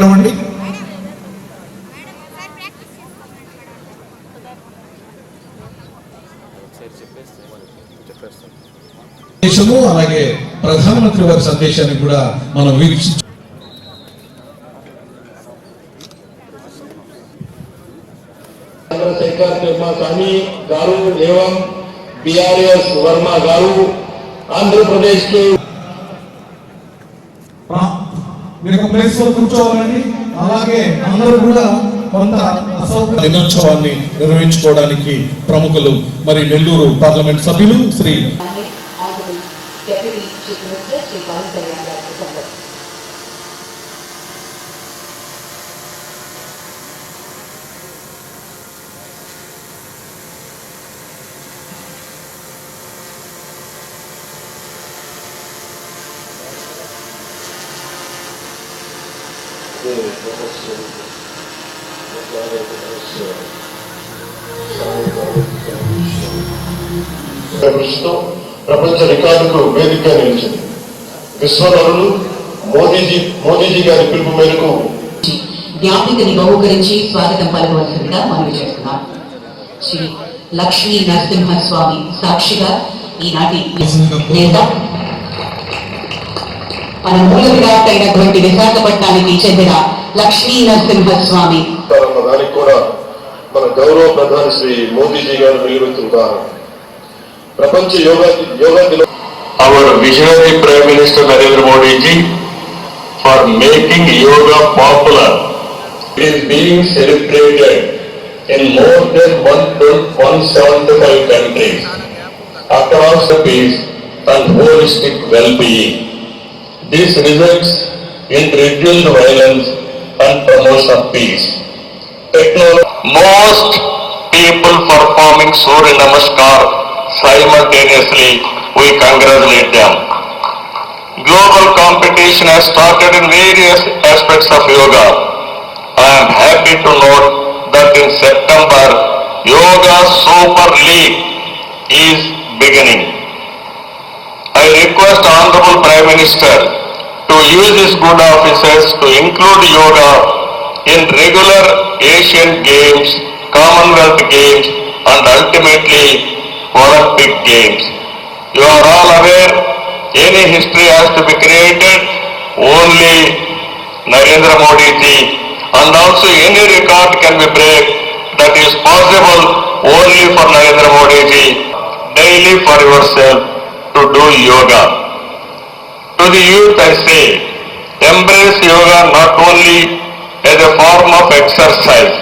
పిలవండి సందేశము అలాగే ప్రధానమంత్రి వారి సందేశాన్ని కూడా మనం చంద్రశేఖర్ తిమ్మాస్వామి గారు ఏవం బిఆర్ఎస్ వర్మ గారు ఆంధ్రప్రదేశ్కి మీరు ఒక ప్లేస్లో కూర్చోవాలండి. అలాగే అందరూ కూడా కొంత దినోత్సవాన్ని నిర్వహించుకోవడానికి ప్రముఖులు మరి నెల్లూరు పార్లమెంట్ సభ్యులు శ్రీ వేదికగా నిలిచింది విశ్వనరులు మోదీజీ మోదీజీ గారి పిలుపు మేరకు జ్ఞాపికని బహుకరించి స్వాగతం పలకవలసిందిగా మనవి చేస్తున్నాం. శ్రీ లక్ష్మీ నరసింహస్వామి సాక్షిగా ఈనాటి నేత మన మూల విరాట్ అయినటువంటి విశాఖపట్నానికి చెందిన లక్ష్మీ నరసింహస్వామి. దానికి కూడా మన గౌరవ ప్రధాని శ్రీ మోదీజీ గారు నిలువెత్తు ఉదాహరణ ప్రపంచ యోగా యోగా దినం our visionary Prime Minister Narendra Modi ji for making yoga popular. It is being celebrated in more than 175 countries across the peace and holistic well-being. This results in reduced violence and promotion of peace. Technology. Most people performing Surya Namaskar simultaneously, we congratulate them. Global competition has started in various aspects of yoga. I am happy to note that in September, Yoga Super League is beginning. I request Honorable Prime Minister to use his good offices to include yoga in regular Asian Games, Commonwealth Games and ultimately Olympic Games. You are all aware, any history has to be created only Narendra Modi ji and also any record can be break that is possible only for Narendra Modi ji. Daily for yourself to do yoga. To the youth I say, embrace yoga not only as a form of exercise,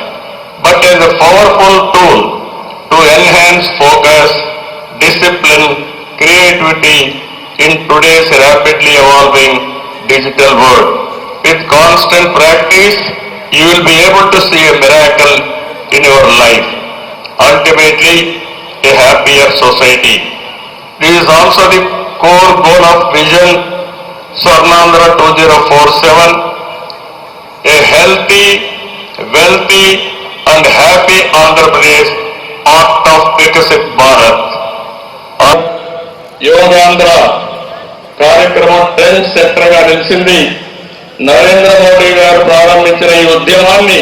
but as a powerful tool to enhance focus, discipline, creativity in today's rapidly evolving digital world. With constant practice, you will be able to see a miracle in your life. Ultimately, a happier society. This is also the core goal of Vision Swarnandhra 2047, a healthy, wealthy and happy Andhra Pradesh, part of Vikasit Bharat. Yogandhra కార్యక్రమం trend సెక్టర్గా నిలిచింది. నరేంద్ర మోడీ గారు ప్రారంభించిన ఈ ఉద్యమాన్ని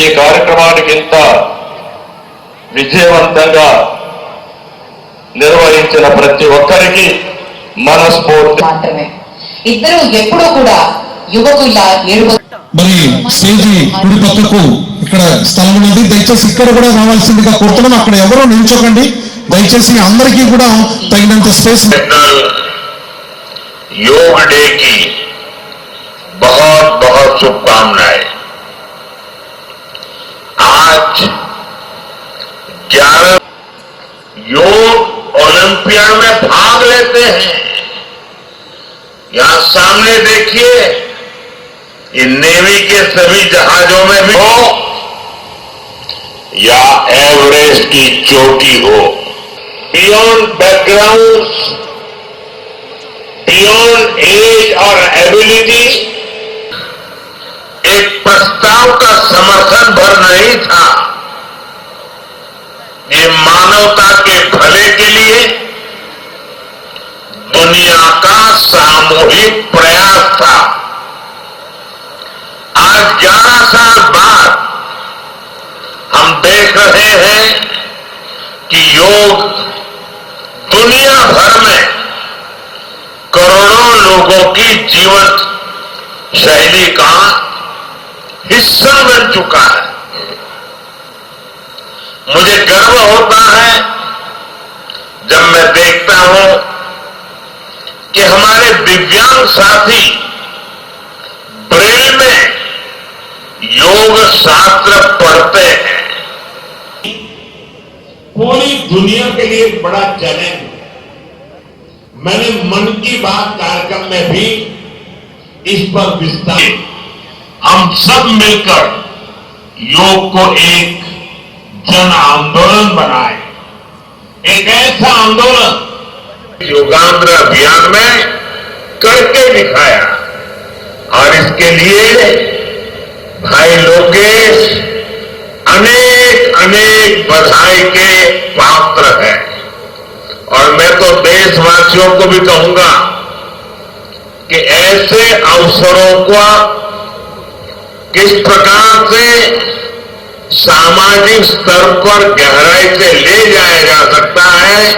ఈ కార్యక్రమానికి ఇంత విజయవంతంగా నిర్వహించిన ప్రతి ఒక్కరికి మనస్ఫూర్తి. మాత్రమే. ఇద్దరు ఎప్పుడూ కూడా యువకుల్లా ఏడుపు మరి స్టేజి కుడి పక్కకు ఇక్కడ స్థలం ఉన్నది దయచేసి ఇక్కడ కూడా రావాల్సిందిగా కోరుతున్నాం. అక్కడ ఎవరో నిల్చోకండి. దయచేసి అందరికీ కూడా తగినంత స్పేస్ नेशनल योग डे की बहुत बहुत शुभकामनाएं आज 11 योग ओलंपियाड में भाग लेते हैं यहां सामने देखिए ये नेवी के सभी जहाजों में भी हो या एवरेस्ट की चोटी हो beyond backgrounds, beyond age or ability. एक प्रस्ताव का समर्थन भर नहीं था ये मानवता के भले के लिए दुनिया का सामूहिक प्रयास था आज ग्यारह साल बाद हम देख रहे हैं कि योग दुनिया भर में करोड़ों लोगों की जीवन शैली का हिस्सा बन चुका है। मुझे गर्व होता है जब मैं देखता हूँ कि हमारे दिव्यांग साथी ब्रेल में योग शास्त्र पढ़ते हैं। पूरी दुनिया के लिए एक बड़ा चैलेंज मैंने मन की बात कार्यक्रम में भी इस पर विस्तार हम सब मिलकर योग को एक जन आंदोलन बनाए। एक ऐसा आंदोलन योगांध्र अभियान में करके दिखाया और इसके लिए भाई लोकेश अनेक अनेक बधाई के पात्र हैं। और मैं तो देशवासियों को भी कहूँगा कि ऐसे अवसरों को किस प्रकार से सामाजिक स्तर पर गहराई से ले जाया जा सकता है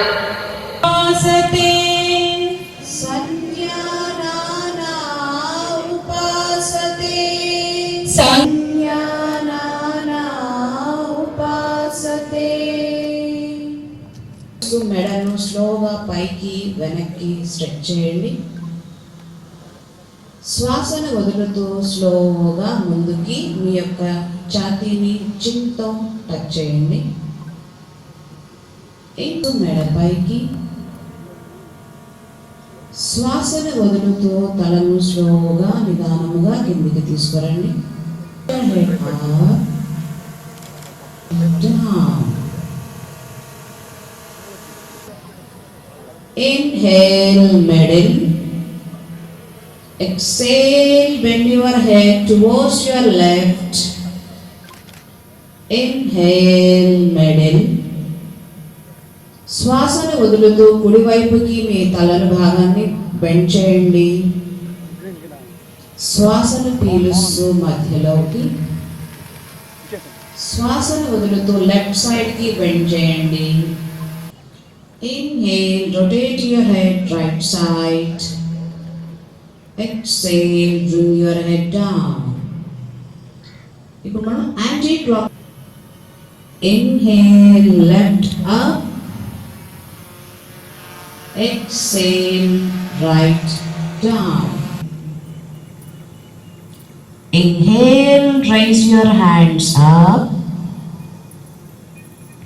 వెనక్కి స్ట్రెచ్ చేయండి. శ్వాసను వదులుతూ స్లోగా ముందుకి మీ యొక్క ఛాతీని చిన్తో టచ్ చేయండి. ఇంకో మెడ పైకి. శ్వాసను వదులుతూ తలను స్లోగా నిదానముగా కిందికి తీసుకురండి. Head up, down. Inhale, middle. Exhale, bend your head towards your left. Inhale, middle. శ్వాసను వదులుతూ కుడివైపుకి మీ తలను భాగాన్ని బెండ్ చేయండి శ్వాసను పీలుస్తూ మధ్యలోకి శ్వాసను వదులుతూ లెఫ్ట్ సైడ్కి బెండ్ చేయండి Inhale rotate your head right side exhale bring your head down ఇప్పుడు మనం anti clock inhale left up Exhale, right down. Inhale, raise your hands up.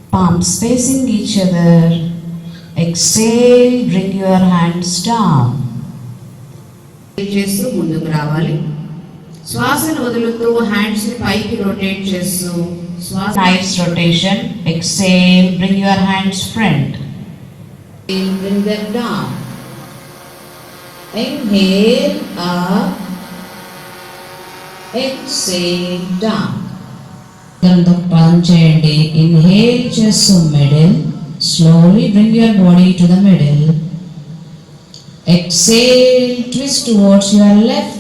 Palms facing each other. Exhale, bring your hands down. చేస్తూ ముందుకు రావాలి శ్వాసను వదులుతూ hands పైకి rotate చేస్తూ శ్వాస nice rotation exhale bring your hands front bring them down. Inhale up, exhale down. దాంతో turn చేయండి ఇన్హేల్ చేస్తూ middle slowly bring your body to the middle exhale twist towards your left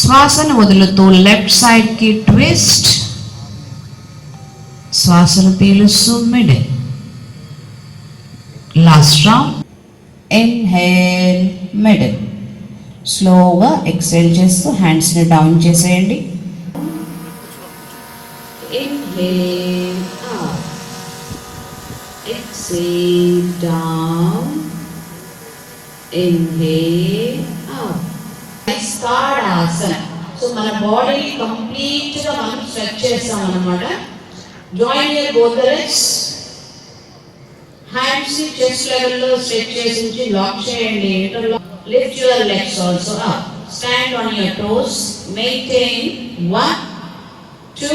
శ్వాసను వదులుతూ left సైడ్కి twist శ్వాసను పీలుస్తూ middle last round inhale middle స్లోగా exhale చేస్తూ హ్యాండ్స్ని డౌన్ చేసేయండి. inhale up exhale down inhale up asana so మన బాడీ కంప్లీట్ గా మనం స్ట్రెచ్ చేస్తాం అన్నమాట join your both the legs hands chest లెవెల్లో స్ట్రెచ్ చేసి ఉంచి లాక్ చేయండి lift your legs also up stand on your toes maintain one two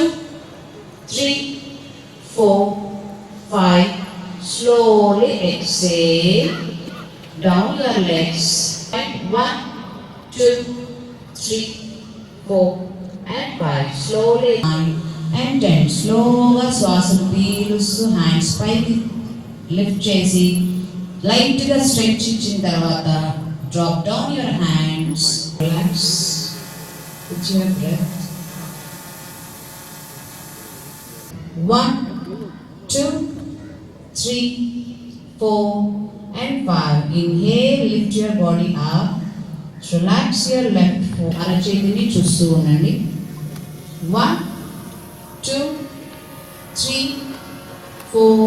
Three four five slowly exhale down your legs. One, two, three, four, and five. Slowly nine and ten. స్లోగా శ్వాసను పీలుస్తూ hands పైకి lift చేసి లైట్గా stretch ఇచ్చిన తర్వాత drop down your hands relax with your breath. One, two, three, four, and five. Inhale, lift your body up. Relax your left foot. అరచేతిని చూస్తూ ఉండండి one two three four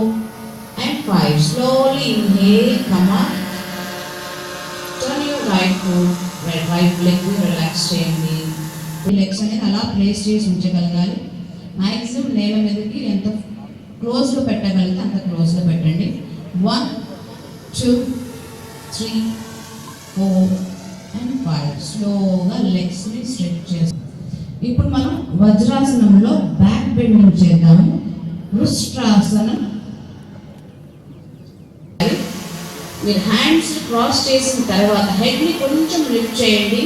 and five slowly inhale come up turn your right four right leg relax చేయండి ఈ legs అనేది అలా place చేసి ఉంచగలగాలి maximum నేల మీదకి ఎంత క్లోజ్లో పెట్టగలిగితే అంత క్లోజ్లో పెట్టండి. One two three four and five స్లోగా లెగ్స్ని స్ట్రెచ్ చేస్తాం. ఇప్పుడు మనం వజ్రాసనంలో బ్యాక్ బెండింగ్ చేద్దాము. వృష్ట్రాసనం మీరు హ్యాండ్స్ క్రాస్ చేసిన తర్వాత హెడ్ని కొంచెం లిఫ్ట్ చేయండి.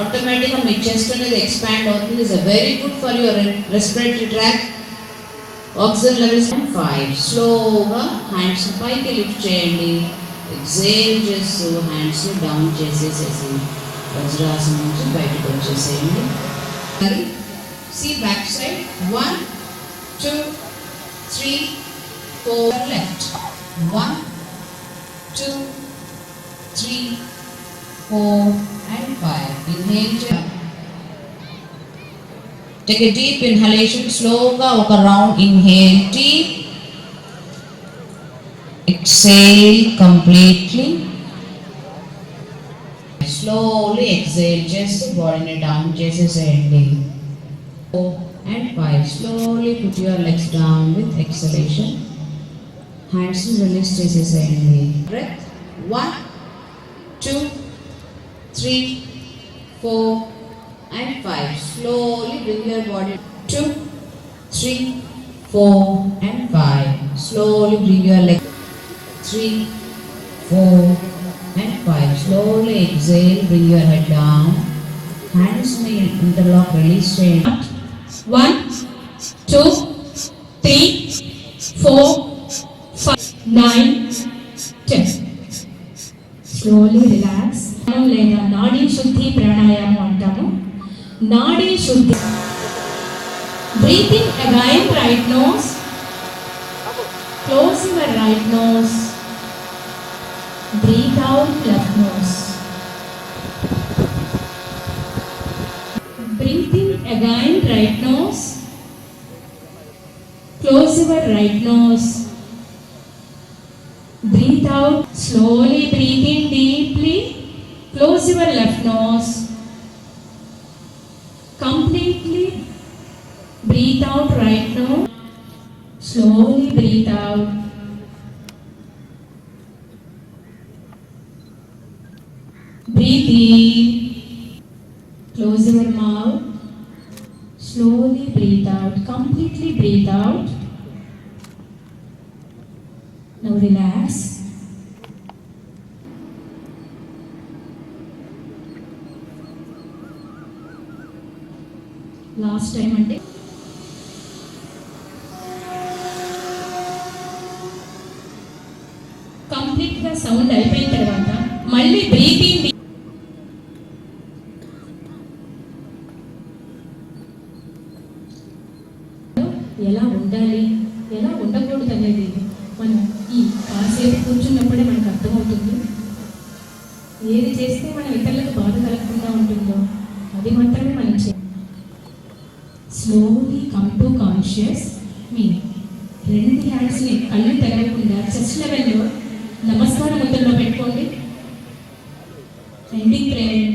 ఆటోమేటిక్గా మీ చెస్ట్ అనేది ఎక్స్పాండ్ అవుతుంది is a very good for your respiratory tract oxygen levels five స్లోగా హ్యాండ్స్ పైకి లిఫ్ట్ చేయండి ఎక్సేల్ చేస్తూ హ్యాండ్స్ డౌన్ చేసేసేసి వజ్రాసనం నుంచి బయటకు వచ్చేసేయండి see back side one two three four left one two, three, four, and 5. Inhale. Take a deep inhalation. Slowly walk around. Inhale deep. Exhale completely. Slowly exhale. Just body down. Just as ending. Four and five. Slowly put your legs down with exhalation. Hands release. Just ending. Breath. One three, four, and five. Slowly bring your body. Two, three, four, and five. Slowly bring your leg. Three, four, and five. Slowly exhale. Bring your head down. Hands may interlock. Release. Change. One, two, three, four, five, nine, ten. Slowly relax. లేదా నాడీ శుద్ధి ప్రాణాయామం అంటాము నాడీ శుద్ధి breathing again right nose close your right nose breathe out left nose breathing again right nose close your right nose breathe out slowly breathe in deeply close your left nose completely breathe out right now. slowly breathe out breathe in Close your mouth. Slowly breathe out. Completely breathe out. Now relax. Last time అంటే కంప్లీట్గా sound అయిపోయిన తర్వాత మళ్ళీ breathing ఎలా ఉండాలి? ఎలా ఉండకూడదు అనేది మనం ఈ కాసేపు కూర్చున్నప్పుడే మనకు అర్థమవుతుంది. ఏది చేస్తే మనం ఇతరులకు బాధ కలగకుండా ఉంటుందో అది మాత్రమే మనం చేయాలి స్లోలీ కమ్ టు కాన్షియస్ మీ రెండు హ్యాండ్స్ని కళ్ళు తెరవకుండా చెస్ట్ లెవెల్లో నమస్కారం ముద్రలో పెట్టుకోండి. ఎండింగ్ ప్రేయర్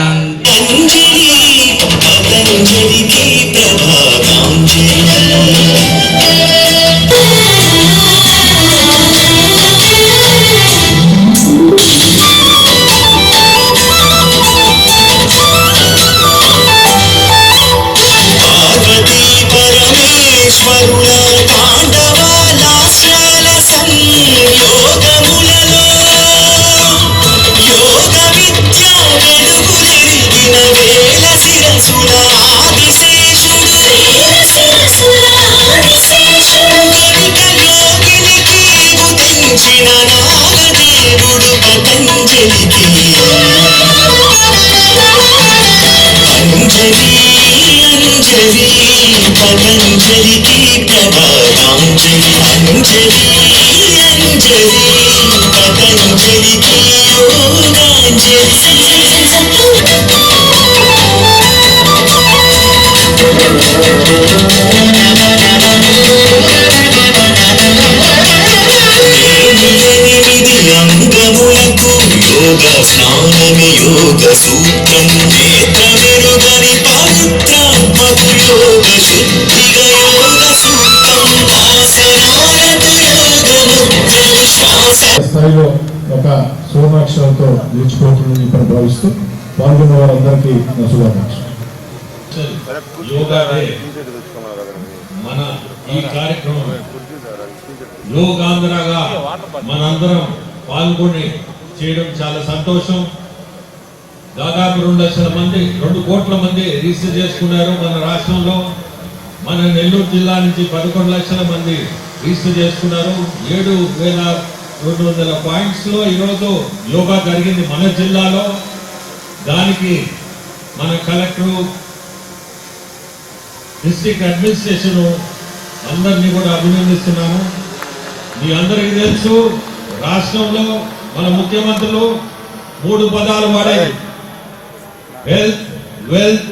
యోగ శ్వాస స్థాయిలో ఒక సువర్ణాక్షరంతో నిలిచిపోతుందని ఇప్పుడు భావిస్తూ పాల్గొన్న వారందరికీ నా శుభాకాంక్షలు. మన ఈ కార్యక్రమం యోగాంధ్రగా మనందరం పాల్గొని చేయడం చాలా సంతోషం. దాదాపు రెండు లక్షల మంది రెండు కోట్ల మంది రిజిస్టర్ చేసుకున్నారు మన రాష్ట్రంలో. మన నెల్లూరు జిల్లా నుంచి పదకొండు లక్షల మంది రిజిస్టర్ చేసుకున్నారు. ఏడు వేల రెండు వందల పాయింట్స్లో ఈరోజు యోగా జరిగింది మన జిల్లాలో. దానికి మన కలెక్టరు డిస్ట్రిక్ట్ అడ్మినిస్ట్రేషన్ అందరినీ కూడా అభినందిస్తున్నాము. మీ అందరికీ తెలుసు రాష్ట్రంలో మన ముఖ్యమంత్రులు మూడు పదాలు వాడాయి. హెల్త్ వెల్త్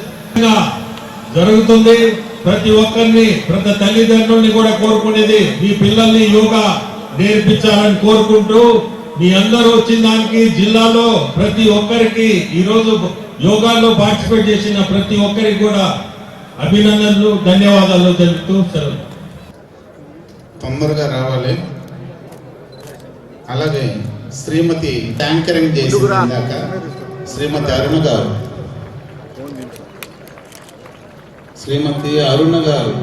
జరుగుతుంది. ప్రతి ఒక్కరిని ప్రతి తల్లిదండ్రుల్ని కూడా కోరుకునేది మీ పిల్లల్ని యోగా నేర్పించాలని కోరుకుంటూ మీ అందరూ వచ్చిన దానికి జిల్లాలో ప్రతి ఒక్కరికి ఈరోజు యోగాలో పార్టిసిపేట్ చేసిన ప్రతి ఒక్కరికి కూడా అభినందనలు ధన్యవాదాలు తెలుపుతూ సెలవు. తొందరగా రావాలి. అలాగే శ్రీమతి ట్యాంకరింగ్ చేసి శ్రీమతి అరుణ గారు. శ్రీమతి అరుణ గారు.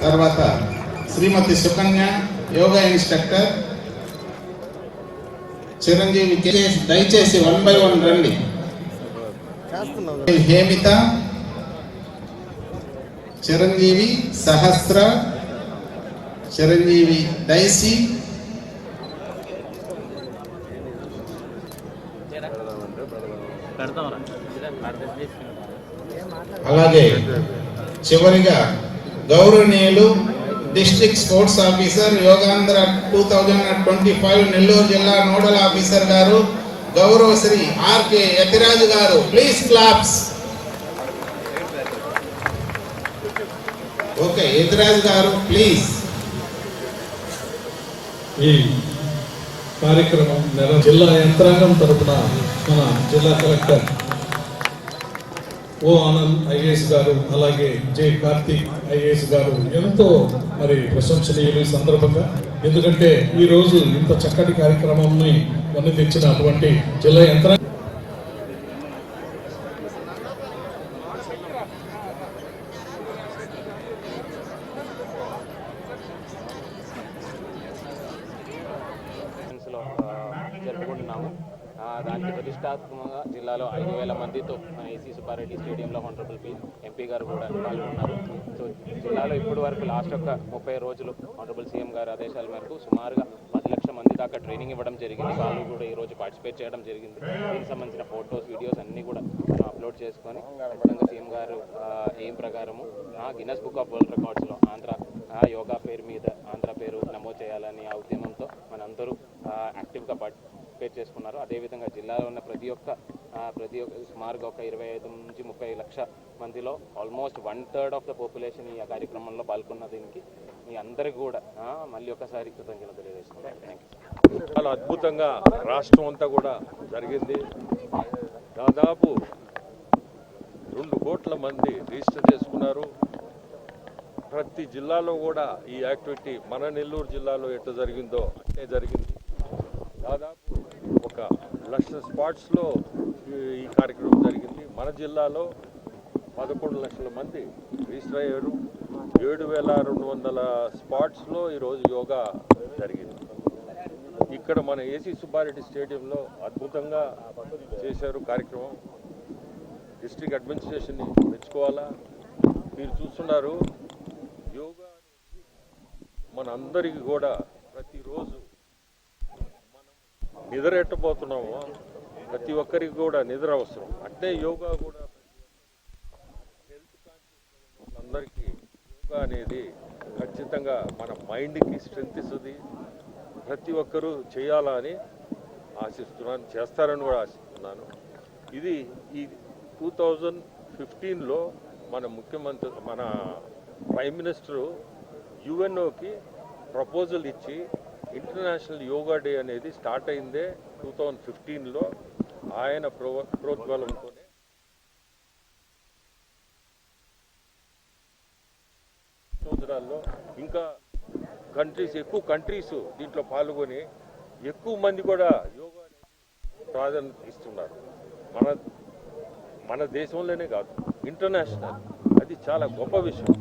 తర్వాత శ్రీమతి సుకన్య యోగా ఇన్స్ట్రక్టర్. చిరంజీవి దయచేసి వన్ బై వన్ రండి. హేమిత చిరంజీవి సహస్ర చిరంజీవి డైసీ అలాగే చివరిగా గౌరవనీయులు district sports officer Yogandhra two thousand twenty five Nellore జిల్లా నోడల్ ఆఫీసర్ గారు గౌరవ శ్రీ ఆర్కే యతిరాజు గారు. ప్లీజ్ క్లాప్స్ ఓకే యతిరాజు గారు ప్లీజ్ ఈ కార్యక్రమం జిల్లా యంత్రాంగం తరపున మన జిల్లా కలెక్టర్ ఓ ఆనంద్ ఐఏఎస్ గారు అలాగే జే కార్తీక్ ఐఏఎస్ గారు ఎంతో మరి ప్రశంసనీయులు ఈ సందర్భంగా. ఎందుకంటే ఈరోజు ఇంత చక్కటి కార్యక్రమంని వన్ని తెచ్చిన అటువంటి జిల్లా యంత్ర జరుపుకుంటున్నాము. దానికి ప్రతిష్టాత్మకంగా జిల్లాలో ఐదు వేల మందితో మన ఏసీ సుబ్బారెడ్డి స్టేడియంలో హండ్రబుల్ పి ఎంపీ గారు కూడా పాల్గొన్నారు. సో జిల్లాలో ఇప్పటి వరకు లాస్ట్ ఒక ముప్పై రోజులు హండ్రబుల్ సీఎం గారి ఆదేశాల మేరకు సుమారుగా పది లక్షల మంది దాకా ట్రైనింగ్ ఇవ్వడం జరిగింది. వాళ్ళు కూడా ఈ రోజు పార్టిసిపేట్ చేయడం జరిగింది. దీనికి సంబంధించిన ఫొటోస్ వీడియోస్ అన్ని కూడా అప్లోడ్ చేసుకొని ఖచ్చితంగా సీఎం గారు ఏం ప్రకారము ప్రకారము గిన్నెస్ బుక్ ఆఫ్ వరల్డ్ రికార్డ్స్లో ఆంధ్ర ఆ, యోగా పేరు మీద ఆంధ్ర పేరు నమోదు చేయాలని ఆ ఉద్యమంతో మనందరూ యాక్టివ్గా యాక్టివ్గా పార్టిసిపేట్ చేసుకున్నారు. అదేవిధంగా జిల్లాలో ఉన్న ప్రతి ఒక్క ప్రతి ఒక్క సుమారుగా ఒక ఇరవై ఐదు నుంచి ముప్పై లక్ష మందిలో almost one third of the population ఈ కార్యక్రమంలో పాల్గొన్న దీనికి మీ అందరికి కూడా మళ్ళీ ఒకసారి కృతజ్ఞతలు తెలియజేసుకుంటాను చాలా అద్భుతంగా రాష్ట్రం అంతా కూడా జరిగింది. దాదాపు రెండు కోట్ల మంది రిజిస్టర్ చేసుకున్నారు. ప్రతి జిల్లాలో కూడా ఈ యాక్టివిటీ మన నెల్లూరు జిల్లాలో ఎట్లా జరిగిందో అంటే జరిగింది. దాదాపు లక్ష స్పాట్స్లో ఈ- కార్యక్రమం జరిగింది. మన జిల్లాలో పదకొండు లక్షల మంది రిజిస్టర్ అయ్యారు. ఏడు వేల రెండు వందల స్పాట్స్లో ఈరోజు యోగా జరిగింది. ఇక్కడ మన ఏసీ సుబ్బారెడ్డి స్టేడియంలో అద్భుతంగా చేశారు కార్యక్రమం. డిస్ట్రిక్ట్ అడ్మినిస్ట్రేషన్ని మెచ్చుకోవాలా? మీరు చూస్తున్నారు యోగా మన అందరికీ కూడా ప్రతిరోజు నిద్ర ఎట్టబోతున్నామో ప్రతి ఒక్కరికి కూడా నిద్ర అవసరం. అంటే యోగా కూడా హెల్త్ కాన్షియస్ అందరికీ యోగా అనేది ఖచ్చితంగా మన మైండ్కి స్ట్రెంగ్త్ ఇస్తుంది. ప్రతి ఒక్కరూ చేయాలా అని ఆశిస్తున్నాను చేస్తారని కూడా ఆశిస్తున్నాను. ఇది ఈ టూ థౌజండ్ ఫిఫ్టీన్లో మన ముఖ్యమంత్రి మన ప్రైమ్ మినిస్టరు యుఎన్ఓకి ప్రపోజల్ ఇచ్చి ఇంటర్నేషనల్ యోగా డే అనేది స్టార్ట్ అయిందే టూ థౌజండ్ ఫిఫ్టీన్లో ఆయన ప్రో ప్రోద్బలంతోనే. సంవత్సరాల్లో ఇంకా కంట్రీస్ ఎక్కువ కంట్రీస్ దీంట్లో పాల్గొని ఎక్కువ మంది కూడా యోగా ప్రాధాన్యత ఇస్తున్నారు. మన మన దేశంలోనే కాదు ఇంటర్నేషనల్. అది చాలా గొప్ప విషయం.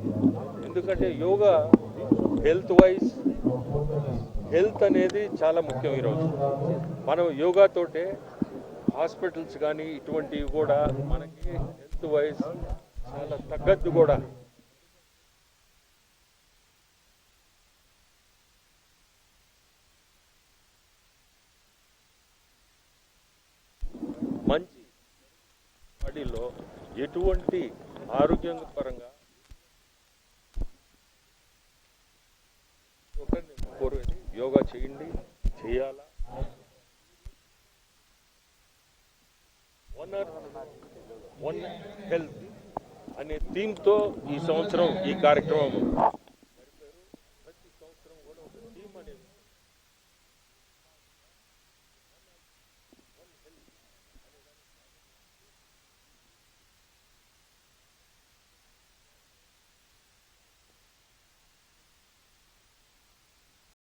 ఎందుకంటే యోగా హెల్త్ వైజ్ హెల్త్ అనేది చాలా ముఖ్యం ఈరోజు మనం యోగాతోటే హాస్పిటల్స్ కానీ ఇటువంటివి కూడా మనకి హెల్త్ వైజ్ చాలా తగ్గద్దు కూడా. మంచి బాడీలో ఎటువంటి ఆరోగ్యపరంగా ఒకరిని కోరు యోగా చేయండి చేయాలా? వన్ వన్ హెల్త్ అనే థీమ్తో ఈ సంవత్సరం ఈ కార్యక్రమం